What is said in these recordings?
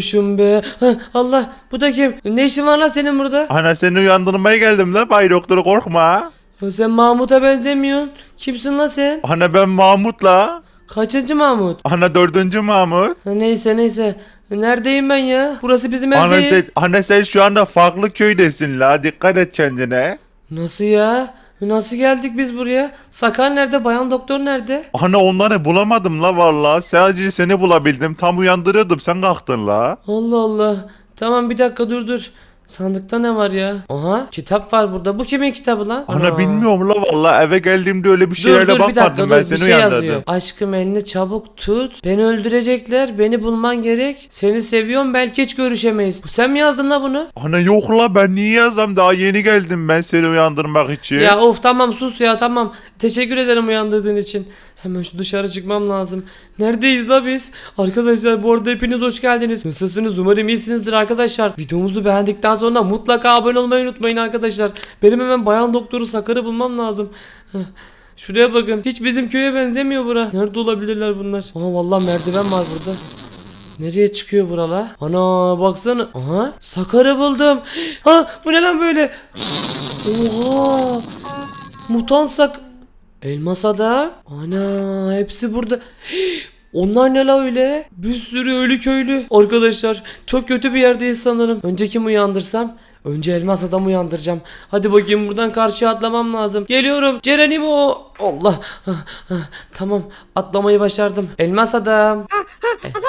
Uyumuşum be. Hah, Allah bu da kim? Ne işin var lan senin burada? Ana seni uyandırmaya geldim la bay doktor korkma. Sen Mahmut'a benzemiyorsun. Kimsin lan sen? Ana ben Mahmut'la. Kaçıncı Mahmut? Ana dördüncü Mahmut. Ha, neyse neyse. Neredeyim ben ya? Burası bizim ev Ana değil. sen, ana sen şu anda farklı köydesin la dikkat et kendine. Nasıl ya? Nasıl geldik biz buraya? Sakar nerede? Bayan doktor nerede? Ana onları bulamadım la valla sadece seni bulabildim tam uyandırıyordum sen kalktın la. Allah Allah. Tamam bir dakika dur dur. Sandıkta ne var ya? Aha kitap var burada. Bu kimin kitabı lan? Ana Aa. bilmiyorum la valla eve geldiğimde öyle bir Dur şeylerle dur bir bakmadım dakika ben dur bir seni şey uyandırdım. yazıyor. Aşkım elini çabuk tut. Beni öldürecekler. Beni bulman gerek. Seni seviyorum belki hiç görüşemeyiz. Sen mi yazdın la bunu? Ana yok la ben niye yazam daha yeni geldim ben seni uyandırmak için. Ya of tamam sus ya tamam. Teşekkür ederim uyandırdığın için. Hemen şu dışarı çıkmam lazım. Neredeyiz la biz? Arkadaşlar bu arada hepiniz hoş geldiniz. Nasılsınız? Umarım iyisinizdir arkadaşlar. Videomuzu beğendikten sonra mutlaka abone olmayı unutmayın arkadaşlar. Benim hemen bayan doktoru Sakar'ı bulmam lazım. Şuraya bakın. Hiç bizim köye benzemiyor bura. Nerede olabilirler bunlar? Aa vallahi merdiven var burada. Nereye çıkıyor buralar? Ana baksana. Aha Sakar'ı buldum. Ha bu ne lan böyle? Oha. Mutant sak... Elmas adam. Ana hepsi burada. Onlar ne la öyle? Bir sürü ölü köylü. Arkadaşlar çok kötü bir yerdeyiz sanırım. Önce kim uyandırsam? Önce elmas adam uyandıracağım. Hadi bakayım buradan karşıya atlamam lazım. Geliyorum. Cerenimo. Allah. Ah, ah, Tamam atlamayı başardım. Elmas adam. Efendim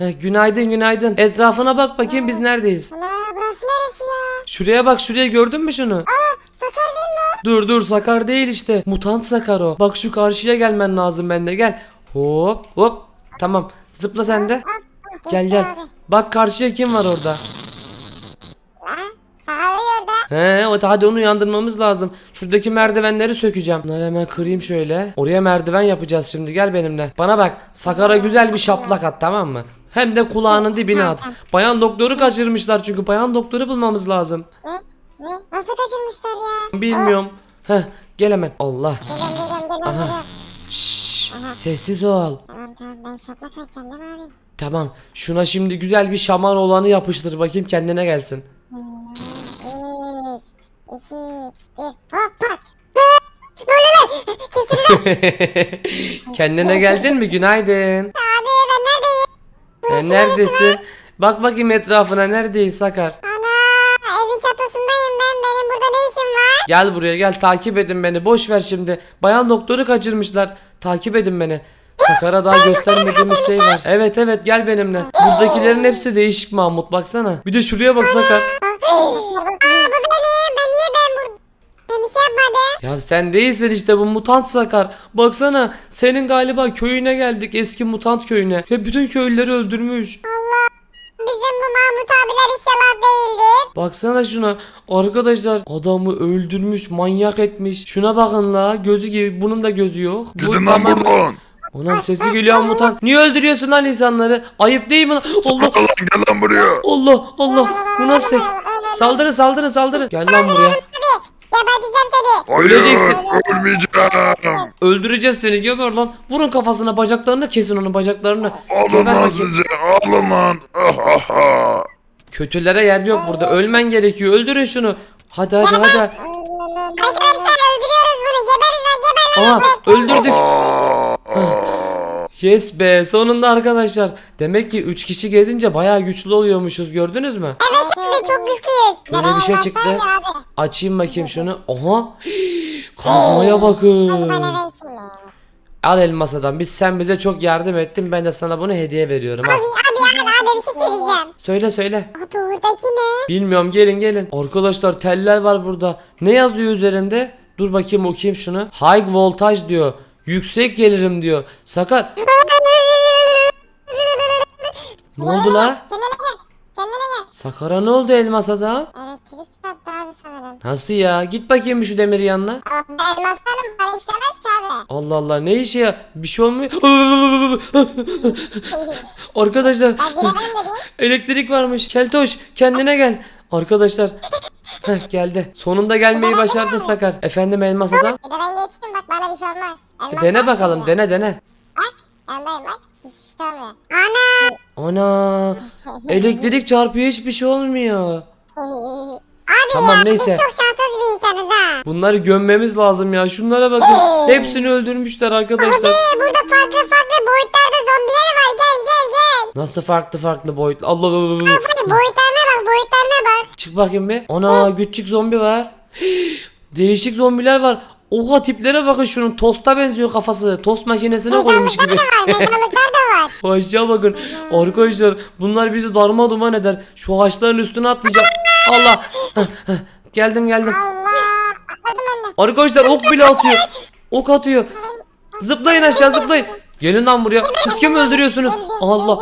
abi. Eh, günaydın günaydın. Etrafına bak bakayım biz neredeyiz. Burası neresi ya? Şuraya bak şuraya gördün mü şunu? Değil mi Dur dur Sakar değil işte. Mutant Sakar o. Bak şu karşıya gelmen lazım bende gel. Hop hop. Tamam zıpla sen de. Gel gel. Bak karşıya kim var orada? He o- hadi onu uyandırmamız lazım. Şuradaki merdivenleri sökeceğim. Bunları hemen kırayım şöyle. Oraya merdiven yapacağız şimdi gel benimle. Bana bak Sakar'a güzel bir şaplak at tamam mı? Hem de kulağının dibine at. Bayan doktoru kaçırmışlar çünkü bayan doktoru bulmamız lazım. Ne? Nasıl kaçırmışlar ya? Bilmiyorum. Heh gel hemen. Allah. Geliyorum geliyorum geliyorum geliyorum. Şşş sessiz ol. Tamam tamam ben şaplak açacağım değil mi abi? Tamam. Şuna şimdi güzel bir şaman olanı yapıştır bakayım kendine gelsin. Üç, iki, bir, hop pat. Ne oluyor lan? Kimsin lan? kendine geldin mi? Günaydın. Abi ben neredeyim? E, neredesin? Bak bakayım etrafına neredeyiz Sakar? Gel buraya gel takip edin beni. Boş ver şimdi. Bayan doktoru kaçırmışlar. Takip edin beni. Sakar'a daha göstermediğimiz şey var. Evet evet gel benimle. Buradakilerin hepsi değişik Mahmut baksana. Bir de şuraya bak Sakar. Aa bu benim. Ben niye ben burada? Ben bir şey. Ya sen değilsin işte bu mutant Sakar. Baksana senin galiba köyüne geldik eski mutant köyüne. Ve bütün köylüleri öldürmüş. Bizim bu Mahmut abiler inşallah değildir. Baksana şuna. Arkadaşlar adamı öldürmüş, manyak etmiş. Şuna bakın la. Gözü gibi. Bunun da gözü yok. Bu Gidin lan tamamen- buradan. Anam sesi geliyor mutant. Niye öldürüyorsun lan insanları? Ayıp değil mi lan? Allah Lan gel lan buraya. Allah Allah. Bu nasıl ses? Saldırın saldırın saldırın. Gel lan buraya. Geberteceğim seni. Hayır Öleceksin. ölmeyeceğim. Öldüreceğiz seni. Geber lan. Vurun kafasına bacaklarını kesin onun bacaklarını. Alın lan sizi alın lan. Kötülere yer yok burada. Ölmen gerekiyor. Öldürün şunu. Hadi hadi hadi. Arkadaşlar öldürüyoruz bunu. Geberiz lan geber lan. Aha öldürdük. Yes be sonunda arkadaşlar. Demek ki 3 kişi gezince bayağı güçlü oluyormuşuz gördünüz mü? Evet abi çok güçlüyüz. Şöyle bir şey çıktı. Açayım bakayım şunu. Oha. Kazmaya Hadi bakın. bana ver şimdi. Al elmasadan. Biz sen bize çok yardım ettin. Ben de sana bunu hediye veriyorum. Abi abi abi bir şey söyleyeceğim. Söyle söyle. Abi oradaki ne? Bilmiyorum gelin gelin. Arkadaşlar teller var burada. Ne yazıyor üzerinde? Dur bakayım okuyayım şunu. High voltage diyor. Yüksek gelirim diyor. Sakar. Ne oldu la? Kendine gel. Kendine gel. Sakar'a ne oldu elmas adam? Elektrik çarptı abi sanırım. Nasıl ya? Git bakayım bir şu demiri yanına. Abi elmaslarım bana işlemez ki abi. Allah Allah ne işi ya? Bir şey olmuyor. Arkadaşlar Ben girelim dediğim. elektrik varmış. Keltoş kendine gel. Arkadaşlar Heh, geldi. Sonunda gelmeyi başardın Sakar. Efendim elmas adam. Bir de ben geçtim bak bana bir şey olmaz. Elmas Dene var bakalım şimdi. dene dene. Bak Yandayım bak. Hiçbir şey olmuyor. Ana. Ana elektrik çarpıyor hiçbir şey olmuyor. Abi Tamam, ya neyse. biz çok şanssız bir insanız ha. Bunları gömmemiz lazım ya. Şunlara bakın. Hepsini öldürmüşler arkadaşlar. Abi burada farklı farklı boyutlarda zombiler var. Gel gel gel. Nasıl farklı farklı boyut. Allah Allah. Hadi boyutlarına bak boyutlarına bak. Çık bakayım bir. Ana küçük zombi var. Değişik zombiler var. Oha tiplere bakın şunun tosta benziyor kafası. Tost makinesine koymuş gibi. Var mezarlıklar da var. Aşağı bakın. Arkadaşlar bunlar bizi darma duman eder. Şu ağaçların üstüne atlayacağım. Allah. Geldim geldim. Allah. Atladım ben de. Arkadaşlar ok bile atıyor. Ok atıyor. Zıplayın aşağı zıplayın. Gelin lan buraya. Siz kimi öldürüyorsunuz? Allah.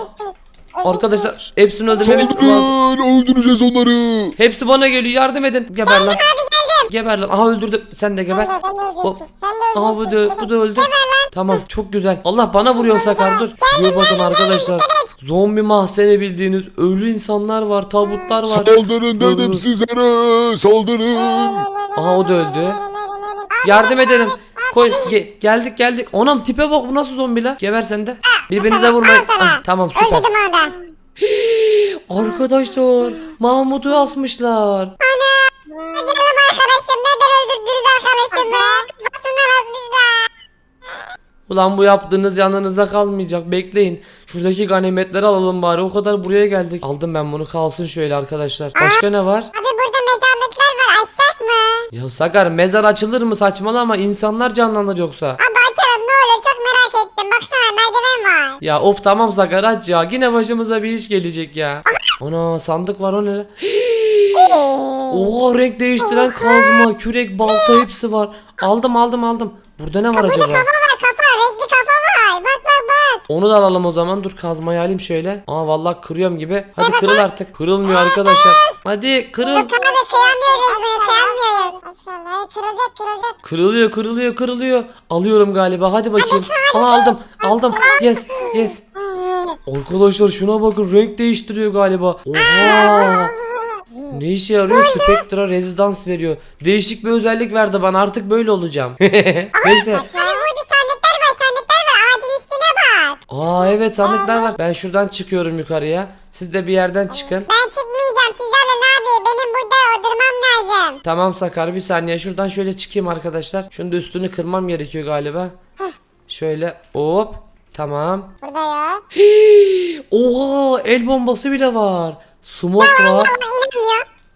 Arkadaşlar hepsini öldürmemiz lazım. Saldırın öldüreceğiz onları. Hepsi bana geliyor. Yardım edin. Geber lan. Geldim. Geber lan. Aha öldürdüm. Sen de geber. Sen de, sen de öleceksin. Aha bu da, bu da öldü. Tamam çok güzel. Allah bana vuruyor Sakar dur. Şuraya bakın arkadaşlar. Zombi mahzeni bildiğiniz ölü insanlar var, tabutlar var. Saldırın dedim sizlere. Saldırın. Aha o da öldü. Yardım edelim. Koy ge- geldik geldik. Onam tipe bak bu nasıl zombiler. Geber sen de. Birbirinize vurmayın. Ah, tamam süper. Öldürdüm orada. Arkadaşlar Mahmut'u asmışlar. Neden Ulan bu yaptığınız yanınızda kalmayacak. Bekleyin. Şuradaki ganimetleri alalım bari. O kadar buraya geldik. Aldım ben bunu kalsın şöyle arkadaşlar. Başka ne var? Abi burada mezarlıklar var açsak mı? Ya Sakar mezar açılır mı saçmalama insanlar canlanır yoksa. Abi açalım ne olur çok merak ettim. Baksana merdiven var. Ya of tamam Sakar aç ya yine başımıza bir iş gelecek ya. Ana sandık var o ne? Oha renk değiştiren kazma, kürek, balta hepsi var. Aldım aldım aldım. Burada ne var acaba? Kafa var kafa renkli kafa var. Bak bak bak. Onu da alalım o zaman. Dur kazmayı alayım şöyle. Aa vallahi kırıyorum gibi. Hadi kırıl artık. Kırılmıyor arkadaşlar. Hadi kırıl. Abi kıyamıyoruz böyle kıyamıyoruz. Az kaldı. Kırılacak kırılacak. Kırılıyor kırılıyor kırılıyor. Alıyorum galiba. Hadi bakayım. Aa aldım. Aldım. Yes. Yes. Arkadaşlar şuna bakın renk değiştiriyor galiba. Oha. Ne işe yarıyor? Spectra rezidans veriyor. Değişik bir özellik verdi bana. Artık böyle olacağım. Neyse. Burada sandıklar var sandıklar var. Ağacın üstüne bak. Aa evet sandıklar var. Ben şuradan çıkıyorum yukarıya. Siz de bir yerden çıkın. Ben çıkmayacağım. Siz alın abi. Benim burada öldürmem lazım. Tamam Sakar bir saniye şuradan şöyle çıkayım arkadaşlar. Şunu da üstünü kırmam gerekiyor galiba. Şöyle hop. Tamam. Burada ya. Oha el bombası bile var. Smoke var.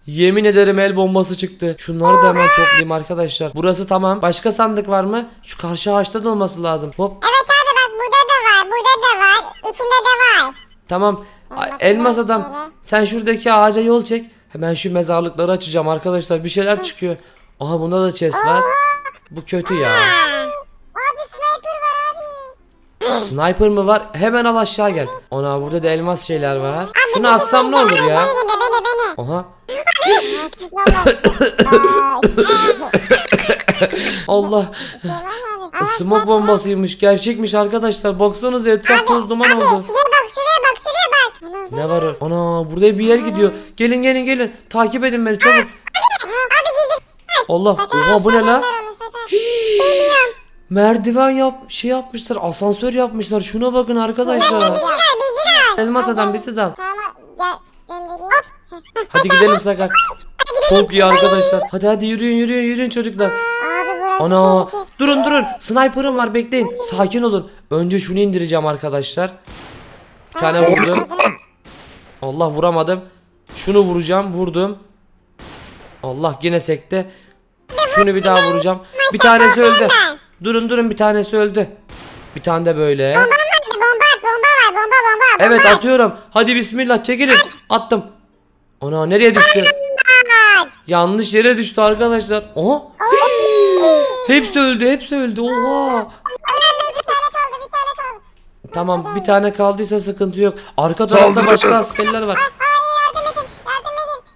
Yemin ederim el bombası çıktı. Şunları da hemen toplayayım arkadaşlar. Burası tamam. Başka sandık var mı? Şu karşı ağaçta da olması lazım. Hop. Evet abi bak burada da var. Burada da var. Üçünde de var. Tamam. Elmas adam. Sen şuradaki ağaca yol çek. Hemen şu mezarlıkları açacağım arkadaşlar. Bir şeyler çıkıyor. Aha bunda da chest var. Bu kötü ya. Abi sniper var abi. Sniper mı var? Hemen al aşağı gel. Ona burada da elmas şeyler var. Şunu atsam ne olur ya? Vallahi. Allah. Şey Smoke bombasıymış. Gerçekmiş arkadaşlar. Baksanıza etraf toz duman oldu. şuraya bak şuraya bak şuraya bak. Ana, Ne var? Ana burada bir yer gidiyor. Gelin gelin gelin. Takip edin beni çabuk. Allah. Oha bu ne la? Bilmiyorum. Merdiven yap şey yapmışlar. Asansör yapmışlar. Şuna bakın arkadaşlar. Elmas adam bizi de al. Tamam gel göndereyim. Hadi gidelim Sakar. Çok iyi arkadaşlar. Hadi hadi yürüyün yürüyün yürüyün çocuklar. Abi burası Ana. tehlikeli. durun durun. Sniper'ım var bekleyin. Sakin olun. Önce şunu indireceğim arkadaşlar. Bir tane vurdum. Allah vuramadım. Şunu vuracağım vurdum. Allah yine sekte. Şunu bir daha vuracağım. Bir tanesi öldü durun durun bir tanesi öldü bir tane de böyle Bomba var bomba at bomba var bomba bomba. bomba evet at. atıyorum hadi bismillah çekilin attım Ana nereye düştü yanlış yere düştü arkadaşlar Oha Hepsi öldü hepsi öldü oha Bir tane kaldı bir tane kaldı. Tamam bir tane kaldıysa sıkıntı yok. Arka tarafta başka askerler var. Ay yardım edin yardım edin.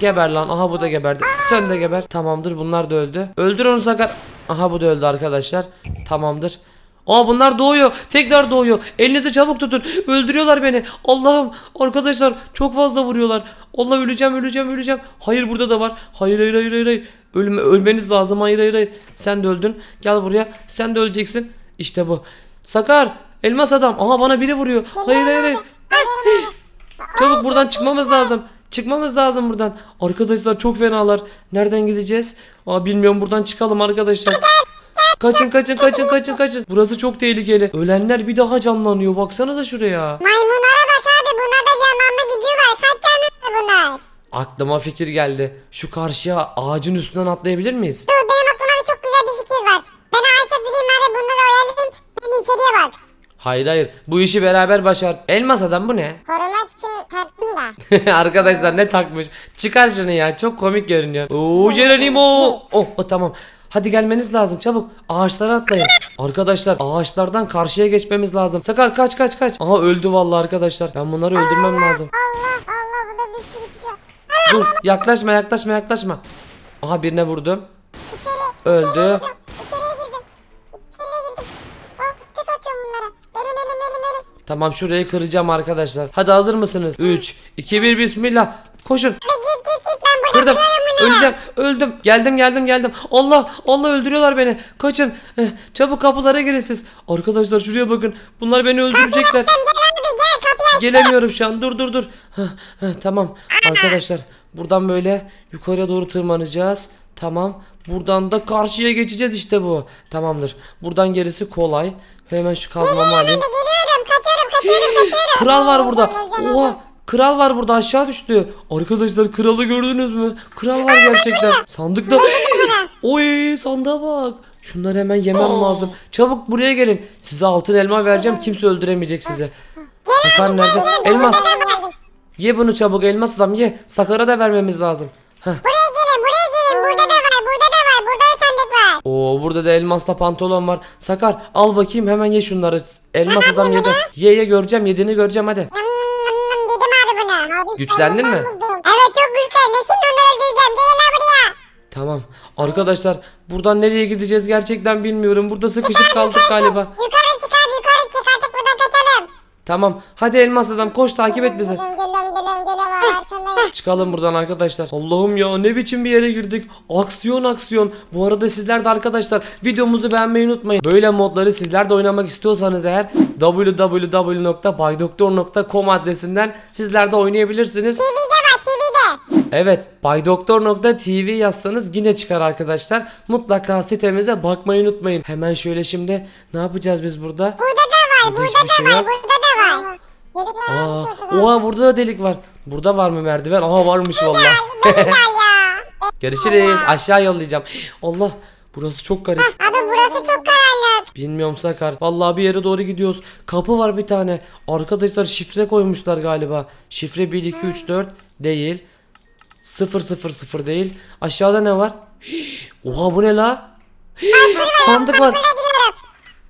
Geber lan. Aha bu da geberdi. Sen de geber. Tamamdır bunlar da öldü. Öldür onu Sakar. Aha bu da öldü arkadaşlar. Tamamdır. Aa bunlar doğuyor. Tekrar doğuyor. Elinizi çabuk tutun. Öldürüyorlar beni. Allah'ım arkadaşlar çok fazla vuruyorlar. Allah öleceğim öleceğim öleceğim. Hayır burada da var. Hayır hayır hayır hayır. hayır. Ölme, ölmeniz lazım. Hayır hayır hayır. Sen de öldün. Gel buraya. Sen de öleceksin. İşte bu. Sakar elmas adam. Aha bana biri vuruyor. Hayır hayır hayır. Çabuk buradan çıkmamız lazım. Çıkmamız lazım buradan. Arkadaşlar çok fenalar. Nereden gideceğiz? Aa bilmiyorum buradan çıkalım arkadaşlar. Kaçın kaçın kaçın kaçın kaçın. Burası çok tehlikeli. Ölenler bir daha canlanıyor. Baksanıza şuraya. Maymunlara bak abi bunlarda canlanma gücü var. Kaç canlı bunlar? Aklıma fikir geldi. Şu karşıya ağacın üstünden atlayabilir miyiz? Dur benim aklıma bir çok güzel bir fikir var. Ben ağaçta durayım abi bunları oyalayayım. Sen içeriye bak. Hayır hayır. Bu işi beraber başar. Elmas adam bu ne? Taktım da. Arkadaşlar ne takmış? Çıkar şunu ya. Çok komik görünüyor. Oo Geronimo. Oh, oh tamam. Hadi gelmeniz lazım çabuk. Ağaçlara atlayın. Arkadaşlar ağaçlardan karşıya geçmemiz lazım. Sakar kaç kaç kaç. Aha öldü vallahi arkadaşlar. Ben bunları öldürmem lazım. Allah Allah burada bir sürü kişi var. Dur yaklaşma yaklaşma yaklaşma. Aha birine vurdum. İçeri. Öldü. Girdim. Tamam şurayı kıracağım arkadaşlar. Hadi hazır mısınız? 3 2 1 bismillah. Koşun. Ve git git git ben burada Kırdım. bunu. Öleceğim. Öldüm. Geldim geldim geldim. Allah Allah öldürüyorlar beni. Kaçın. Eh, çabuk kapılara girin siz. Arkadaşlar şuraya bakın. Bunlar beni öldürecekler. Sen gel abi gel kapıyı aç. Gelemiyorum şu an. Dur dur dur. Heh, heh, tamam. Arkadaşlar buradan böyle yukarıya doğru tırmanacağız. Tamam. Buradan da karşıya geçeceğiz işte bu. Tamamdır. Buradan gerisi kolay. Hemen şu kazmamı alayım. de geliyorum. Kaçıyorum kaçıyorum kaçıyorum. Kral var burada. Oha. Kral var burada aşağı düştü. Arkadaşlar kralı gördünüz mü? Kral var gerçekten. Sandıkta. Oy sandığa bak. Şunları hemen yemem lazım. Çabuk buraya gelin. Size altın elma vereceğim. Kimse öldüremeyecek sizi. Sakar nerede? Elmas. Ye bunu çabuk elmas adam ye. Sakar'a da vermemiz lazım. Heh. Oo burada da elmasla pantolon var. Sakar al bakayım hemen ye şunları. Elmas adam yedi. Ye ye göreceğim yediğini göreceğim hadi. Yedim abi bunu. Güçlendin mi? Evet çok güçlendim. Şimdi onları öldüreceğim. Gelin lan buraya. Tamam. Arkadaşlar buradan nereye gideceğiz gerçekten bilmiyorum. Burada sıkışıp kaldık galiba. Yukarı çık abi yukarı çık artık buradan kaçalım. Tamam. Hadi elmas adam koş takip et bizi. Geliyorum geliyorum. Çıkalım buradan arkadaşlar. Allah'ım ya ne biçim bir yere girdik. Aksiyon aksiyon. Bu arada sizler de arkadaşlar videomuzu beğenmeyi unutmayın. Böyle modları sizler de oynamak istiyorsanız eğer www.baydoktor.com adresinden sizler de oynayabilirsiniz. TV'de var TV'de. Evet baydoktor.tv yazsanız yine çıkar arkadaşlar. Mutlaka sitemize bakmayı unutmayın. Hemen şöyle şimdi ne yapacağız biz burada? Burada da var Burada da şey var yok. burada da var. Dedik var Aa, oha burada da delik var. Burada var mı merdiven? Aha varmış valla. Beni gel ya. Görüşürüz. Aşağı yollayacağım. Allah burası çok garip. Abi burası çok karanlık. Bilmiyorum Sakar. Vallahi bir yere doğru gidiyoruz. Kapı var bir tane. Arkadaşlar şifre koymuşlar galiba. Şifre 1 2 3 4 değil. 0 0 0 değil. Aşağıda ne var? Oha bu ne la? Sandık var.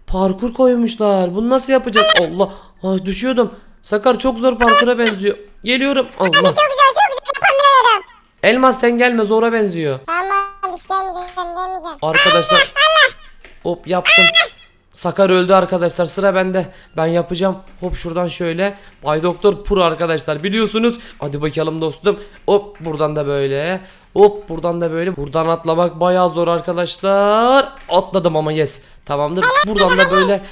Parkur koymuşlar. Bunu nasıl yapacağız? Allah. Ay düşüyordum. Sakar çok zor parkura benziyor. Geliyorum. Allah. Çok güzel çok güzel yapamıyorum. Elmas sen gelme zora benziyor. Tamam hiç gelmeyeceğim gelmeyeceğim. Arkadaşlar. Hop yaptım. Sakar öldü arkadaşlar sıra bende. Ben yapacağım. Hop şuradan şöyle. Bay Doktor Pro arkadaşlar biliyorsunuz. Hadi bakalım dostum. Hop buradan da böyle. Hop buradan da böyle. Buradan atlamak bayağı zor arkadaşlar. Atladım ama yes. Tamamdır. Buradan da böyle.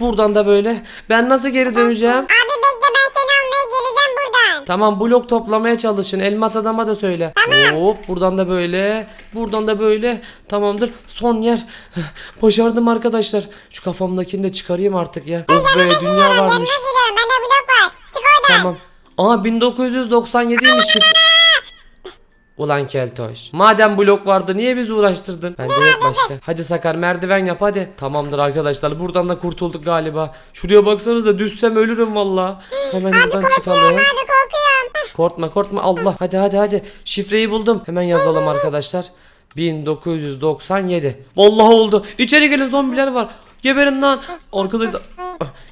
Buradan da böyle. Ben nasıl geri döneceğim? Abi bekle ben seni almaya geleceğim buradan. Tamam blok toplamaya çalışın. Elmas adama da söyle. Hop buradan da böyle. Buradan da böyle. Tamamdır. Son yer. Başardım arkadaşlar. Şu kafamdakini de çıkarayım artık ya. Oh be dünya Geliyorum yanına varmış. geliyorum bende blok var. Çık oradan. Tamam. Aa 1997'ymiş şifre. Ulan Keltoş. Madem blok vardı niye bizi uğraştırdın? Bende yok başka. Hadi Sakar merdiven yap hadi. Tamamdır arkadaşlar buradan da kurtulduk galiba. Şuraya baksanıza düşsem ölürüm valla. Hemen buradan çıkalım. Abi korkuyorum. Korkma korkma Allah. Hadi hadi hadi. Şifreyi buldum. Hemen yazalım arkadaşlar. 1997. Vallahi oldu. İçeri gelin zombiler var. Geberin lan. Arkadaşlar.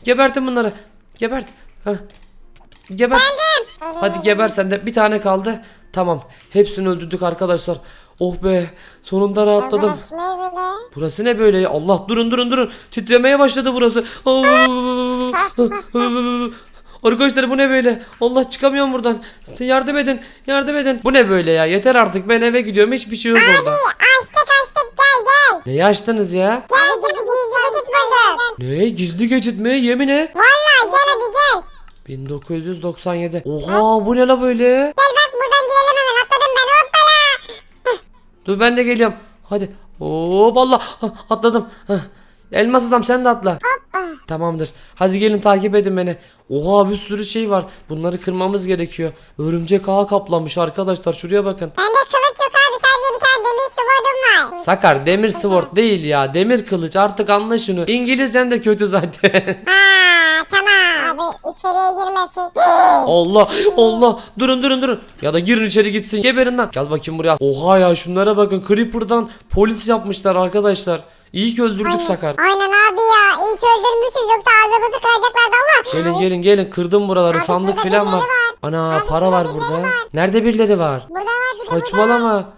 Gebertin bunları. Gebert. Heh. Gebert. Hadi geber sen de. Bir tane kaldı. Tamam. Hepsini öldürdük arkadaşlar. Oh be. Sonunda rahatladım. Burası ne böyle? Burası ne böyle ya? Allah durun durun durun. Titremeye başladı burası. Arkadaşlar bu ne böyle? Allah çıkamıyorum buradan. Yardım edin. Yardım edin. Bu ne böyle ya? Yeter artık. Ben eve gidiyorum. Hiçbir şey yok orada. Açtık açtık gel gel. Neyi açtınız ya? Gel gel gizli geçit bulduk. Ne gizli geçit mi yemin et. Vallahi gel hadi gel. 1997. Oha bu ne la böyle? Gel bak buradan girelim hemen atladım ben hoppala. Dur ben de geliyorum. Hadi. Hop Allah. Hah, Atladım. Elmas adam sen de atla. Tamamdır. Hadi gelin takip edin beni. Oha bir sürü şey var. Bunları kırmamız gerekiyor. Örümcek ağı kaplamış arkadaşlar. Şuraya bakın. Bende kılıç yok abi sadece bir tane demir sword'um var. Sakar demir sword değil ya. Demir kılıç artık anla şunu. İngilizcen de kötü zaten. Ha içeriye girmesin. Allah Allah durun durun durun ya da girin içeri gitsin geberin lan gel bakayım buraya oha ya şunlara bakın Creeper'dan polis yapmışlar arkadaşlar İyi ki öldürdük Sakar Aynen abi ya. İyi ki öldürmüşüz yoksa ağzımızı kıracaklardı Allah. Gelin gelin gelin kırdım buraları Abi sandık filan var. Ana Abi para var burada var. Nerede birileri var Burada var. Saçmalama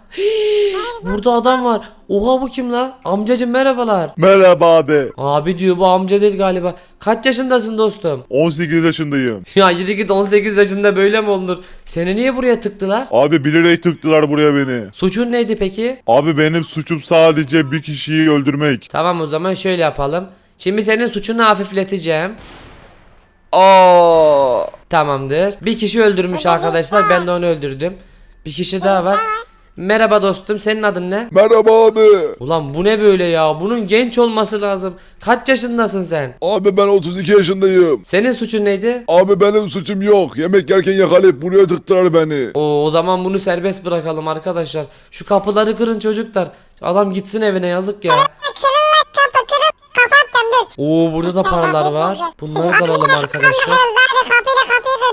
Burada adam var Oha bu kim la Amcacım merhabalar Merhaba abi. Abi diyor bu amca değil galiba Kaç yaşındasın dostum 18 yaşındayım. Ya yürü git 18 yaşında böyle mi olunur Seni niye buraya tıktılar Abi bilerek tıktılar buraya beni. Suçun neydi peki Abi benim suçum sadece bir kişiyi öldürmek. Tamam o zaman şöyle yapalım. Şimdi senin suçunu hafifleteceğim. Aa! Tamamdır. Bir kişi öldürmüş arkadaşlar. Ben de onu öldürdüm. Bir kişi daha var. Merhaba dostum. Senin adın ne? Merhaba abi. Ulan bu ne böyle ya? Bunun genç olması lazım. Kaç yaşındasın sen? Abi ben 32 yaşındayım. Senin suçun neydi? Abi benim suçum yok. Yemek yerken yakalayıp buraya tıktılar beni. Oo, o zaman bunu serbest bırakalım arkadaşlar. Şu kapıları kırın çocuklar. Adam gitsin evine yazık ya. Oo burada da paralar var. Bunları da alalım arkadaşlar.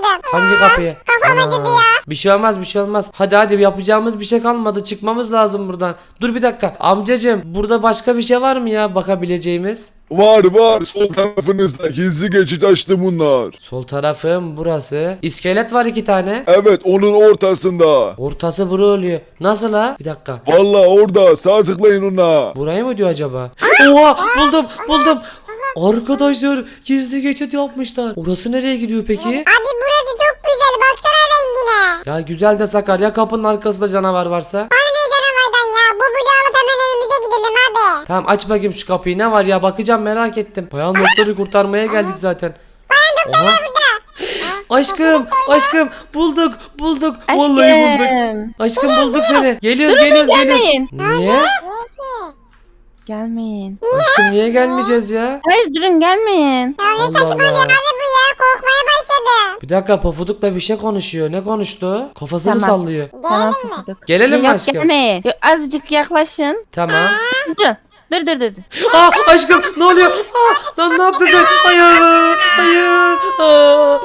Kırdım. Hangi kapıyı? Kafam acıdı ya. Bir şey olmaz bir şey olmaz. Hadi hadi yapacağımız bir şey kalmadı. Çıkmamız lazım buradan. Dur bir dakika. Amcacım burada başka bir şey var mı ya bakabileceğimiz? Var var. Sol tarafınızda gizli geçit açtı bunlar. Sol tarafım burası. İskelet var iki tane. Evet onun ortasında. Ortası bura oluyor. Nasıl ha? Bir dakika. Valla orada sağ tıklayın ona. Burayı mı diyor acaba? Oha buldum buldum. Arkadaşlar gizli geçit yapmışlar. Orası nereye gidiyor peki? Abi burası çok güzel baksana rengine. Ya güzel de sakar ya kapının arkasında canavar varsa. Hani ne canavardan ya bu bloğu alıp hemen evimize gidelim abi. Tamam aç bakayım şu kapıyı ne var ya bakacağım merak ettim. Bayan doktoru kurtarmaya geldik zaten. Oha. Aşkım aşkım bulduk bulduk vallahi bulduk. Aşkım. Aşkım bulduk seni. Geliyoruz Durun, geliyoruz gelmeyin. geliyoruz. Niye? Niye ki? Gelmeyin. Aşkım niye gelmeyeceğiz ya? Hayır durun gelmeyin. Ya ne Allah saçmalıyor Allah. abi bu ya korkmaya başladım. Bir dakika Pofuduk'la bir şey konuşuyor. Ne konuştu? Kafasını Tamam. sallıyor. Tamam Gelelim mi? pufuduk. Gelelim mi Yok aşkım? gelmeyin. Yok, azıcık yaklaşın. Tamam. Durun. Dur dur dur. dur. Aa aşkım ne oluyor? Aa, lan ne yaptın sen? Hayır hayır. Aa,